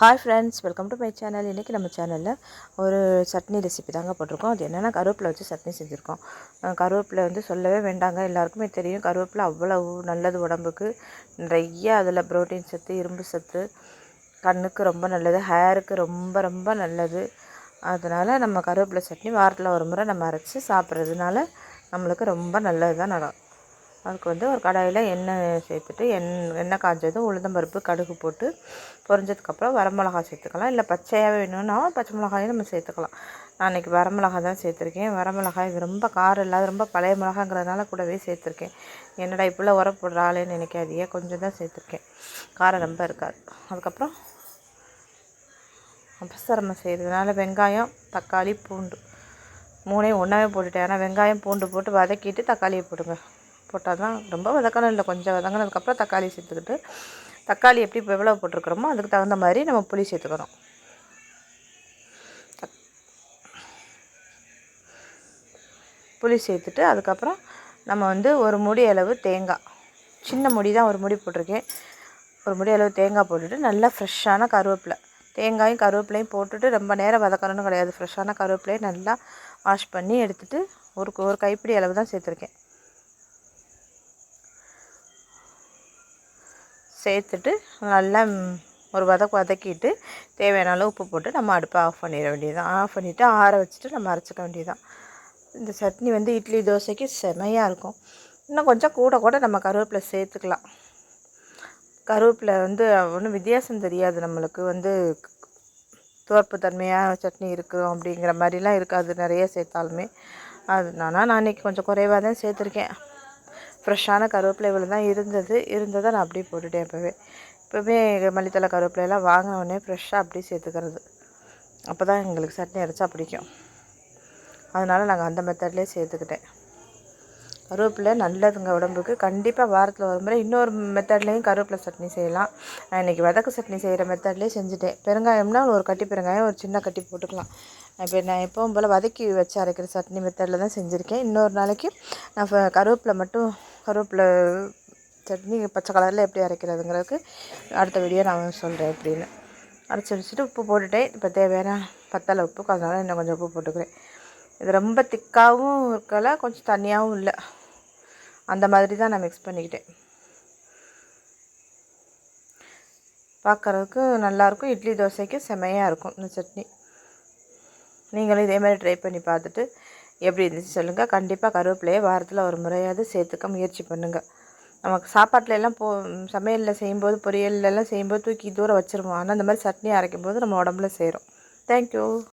Hi friends welcome to my channel இன்றைக்கி நம்ம சேனலில் ஒரு சட்னி ரெசிபி தாங்க போட்டிருக்கோம். அது என்னென்னா கருவேப்பிலை வச்சு சட்னி செஞ்சுருக்கோம். கருவேப்பிலை வந்து சொல்லவே வேண்டாங்க. எல்லாருக்குமே தெரியும் கருவேப்பிலை அவ்வளவு நல்லது உடம்புக்கு. நிறைய அதில் புரோட்டீன் சத்து இரும்பு சத்து. கண்ணுக்கு ரொம்ப நல்லது ஹேருக்கு ரொம்ப ரொம்ப நல்லது. அதனால் நம்ம கருவேப்பிலை சட்னி வாரத்தில் ஒரு முறை நம்ம அரைச்சி சாப்பிட்றதுனால நம்மளுக்கு ரொம்ப நல்லது தான் நடக்கும் அதுக்கு வந்து ஒரு கடாயில் எண்ணெய் சேர்த்துட்டு எண் எண்ணெய் காஞ்சதும் உளுந்தம்பருப்பு கடுகு போட்டு பொரிஞ்சதுக்கப்புறம் வரமிளகா சேர்த்துக்கலாம். இல்லை பச்சையாகவே வேணும்னா பச்சை மிளகாயும் நம்ம சேர்த்துக்கலாம். நான் இன்றைக்கி வரமிளகா தான் சேர்த்துருக்கேன். வரமிளகாய் இது ரொம்ப காரம் இல்லாத ரொம்ப பழைய மிளகாங்கிறதுனால கூடவே சேர்த்துருக்கேன். என்னடா இப்படிலாம் உரம் போடுற ஆளேன்னு கொஞ்சம் தான் சேர்த்துருக்கேன். காரம் ரொம்ப இருக்காது. அதுக்கப்புறம் அபசரமாக செய்கிறதுனால வெங்காயம் தக்காளி பூண்டு. மூணையும் ஒன்றாவே போட்டுட்டேன். ஏன்னா வெங்காயம் பூண்டு போட்டு வதக்கிட்டு தக்காளியை போடுங்க. போட்டால் தான் ரொம்ப வதக்கணும் இல்லை கொஞ்சம் வதங்கினதுக்கப்புறம் தக்காளி சேர்த்துக்கிட்டு தக்காளி எப்படி இப்போ எவ்வளோ போட்டிருக்கிறோமோ அதுக்கு தகுந்த மாதிரி நம்ம புளி சேர்த்துக்கணும். தக்- புளி சேர்த்துட்டு அதுக்கப்புறம் நம்ம வந்து ஒரு முடி அளவு தேங்காய். சின்ன முடி தான் ஒரு முடி போட்டிருக்கேன். ஒரு முடி அளவு தேங்காய் போட்டுட்டு நல்லா ஃப்ரெஷ்ஷான கருவேப்பிலை. தேங்காயும் கருவேப்பிலையும் போட்டுட்டு ரொம்ப நேரம் வதக்கணும்னு கிடையாது. ஃப்ரெஷ்ஷான கருவேப்பிலையை நல்லா வாஷ் பண்ணி எடுத்துகிட்டு ஒரு ஒரு கைப்பிடி அளவு தான் சேர்த்துருக்கேன். சேர்த்துட்டு நல்லா ஒரு வதக்கு வதக்கிட்டு தேவையான அளவு உப்பு போட்டு நம்ம அடுப்பை ஆஃப் பண்ணிட வேண்டியதுதான். ஆஃப் பண்ணிவிட்டு ஆற வச்சுட்டு நம்ம அரைச்சிக்க வேண்டியதுதான். இந்த சட்னி வந்து இட்லி தோசைக்கு செமையாக இருக்கும். இன்னும் கொஞ்சம் கூட கூட நம்ம கருவேப்பிலை சேர்த்துக்கலாம். கருவேப்பிலை வந்து ஒன்றும் வித்தியாசம் தெரியாது நம்மளுக்கு. வந்து துவர்ப்பு தன்மையாக சட்னி இருக்கும் அப்படிங்கிற மாதிரிலாம் இருக்காது நிறைய சேர்த்தாலுமே. அது நான் இன்றைக்கி கொஞ்சம் குறைவாக தான் சேர்த்துருக்கேன். ஃப்ரெஷ்ஷான கருவேப்பிலை இவ்வளோ தான் இருந்தது. இருந்ததை நான் அப்படியே போட்டுட்டேன் இப்போவே. இப்போவே மல்லித்தலை கருவேப்பிலையெல்லாம் வாங்கின உடனே ஃப்ரெஷ்ஷாக அப்படியே சேர்த்துக்கிறது. அப்போ தான் எங்களுக்கு சட்னி அரைச்சா பிடிக்கும். அதனால் நாங்கள் அந்த மெத்தட்லேயே சேர்த்துக்கிட்டேன். கருவேப்பிலை நல்லதுங்க உடம்புக்கு. கண்டிப்பாக வாரத்தில் ஒரு முறை இன்னொரு மெத்தட்லேயும் கருவேப்பிலை சட்னி செய்யலாம். நான் இன்றைக்கி வதக்கு சட்னி செய்கிற மெத்தட்லேயே செஞ்சுட்டேன். பெருங்காயம்னா ஒரு கட்டி பெருங்காயம் ஒரு சின்ன கட்டி போட்டுக்கலாம். இப்போ நான் எப்பவும் போல் வதக்கி வச்சு அரைக்கிற சட்னி மெத்தடில் தான் செஞ்சுருக்கேன். இன்னொரு நாளைக்கு நான் ஃப- கருவேப்பிலை மட்டும் கருவேப்பிலை சட்னி பச்சை கலரில் எப்படி அரைக்கிறதுங்கிறதுக்கு அடுத்த வீடியோ நான் சொல்கிறேன் எப்படின்னு. அரைச்சி வச்சுட்டு உப்பு போட்டுட்டேன். இப்போ தேவையான பத்தலை உப்பு அதனால இன்னும் கொஞ்சம் உப்பு போட்டுக்கிறேன். இது ரொம்ப திக்காகவும் இருக்கல கொஞ்சம் தண்ணியாகவும் இல்லை. அந்த மாதிரி தான் நான் மிக்ஸ் பண்ணிக்கிட்டேன். பார்க்குறதுக்கு நல்லாயிருக்கும். இட்லி தோசைக்கு செமையாக இருக்கும் இந்த சட்னி. நீங்களும் இதே மாதிரி ட்ரை பண்ணி பார்த்துட்டு எப்படி இருந்துச்சு சொல்லுங்கள் கண்டிப்பாக கருவேப்பிலையை வாரத்தில் ஒரு முறையாவது சேர்த்துக்க முயற்சி பண்ணுங்கள் நமக்கு சாப்பாட்டில் எல்லாம் போ சமையலில் செய்யும்போது பொரியல்ல எல்லாம் செய்யும்போது தூக்கி தூரம் வச்சுருவோம். ஆனால் இந்த மாதிரி சட்னி அரைக்கும் போது நம்ம உடம்புல சேரும். தேங்க்யூ